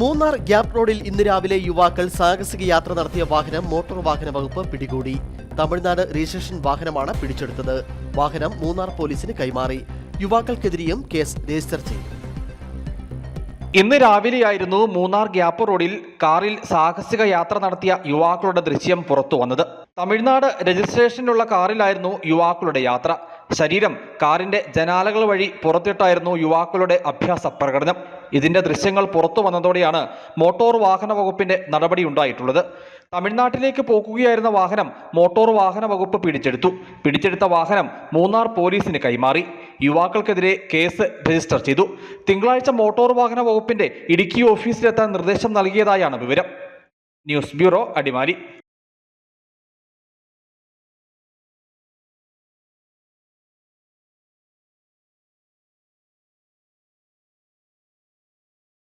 Munnar gap റോഡിൽ ഇന്ന് രാവിലെ യുവാക്കൾ സാഹസിക യാത്ര നടത്തിയ വാഹനം മോട്ടോർ വാഹന വകുപ്പ് പിടികൂടി. തമിഴ്നാട് രജിസ്ട്രേഷൻ വാഹനമാണ് പിടിച്ചെടുത്തത്. വാഹനം മൂന്നാർ പോലീസിന് കൈമാറി. യുവാക്കൾക്കെതിരെയും കേസ് രജിസ്റ്റർ ചെയ്തു. ഇന്ന് രാവിലെയായിരുന്നു മൂന്നാർ ഗ്യാപ്പ് റോഡിൽ കാറിൽ സാഹസിക യാത്ര നടത്തിയ യുവാക്കളുടെ ദൃശ്യം പുറത്തു വന്നത്. തമിഴ്നാട് രജിസ്ട്രേഷനിലുള്ള കാറിലായിരുന്നു യുവാക്കളുടെ യാത്ര. ശരീരം കാറിന്റെ ജനാലകൾ വഴി പുറത്തിട്ടായിരുന്നു യുവാക്കളുടെ അഭ്യാസ പ്രകടനം. ഇതിന്റെ ദൃശ്യങ്ങൾ പുറത്തു വന്നതോടെയാണ് മോട്ടോർ വാഹന വകുപ്പിന്റെ നടപടിയുണ്ടായിട്ടുള്ളത് തമിഴ്നാട്ടിലേക്ക് പോകുകയായിരുന്ന വാഹനം മോട്ടോർ വാഹന വകുപ്പ് പിടിച്ചെടുത്തു. പിടിച്ചെടുത്ത വാഹനം മൂന്നാർ പോലീസിന് കൈമാറി. യുവാക്കൾക്കെതിരെ കേസ് രജിസ്റ്റർ ചെയ്തു. തിങ്കളാഴ്ച മോട്ടോർ വാഹന വകുപ്പിന്റെ ഇടുക്കി ഓഫീസിലെത്താൻ നിർദ്ദേശം നൽകിയതായാണ് വിവരം. News bureau Adimali.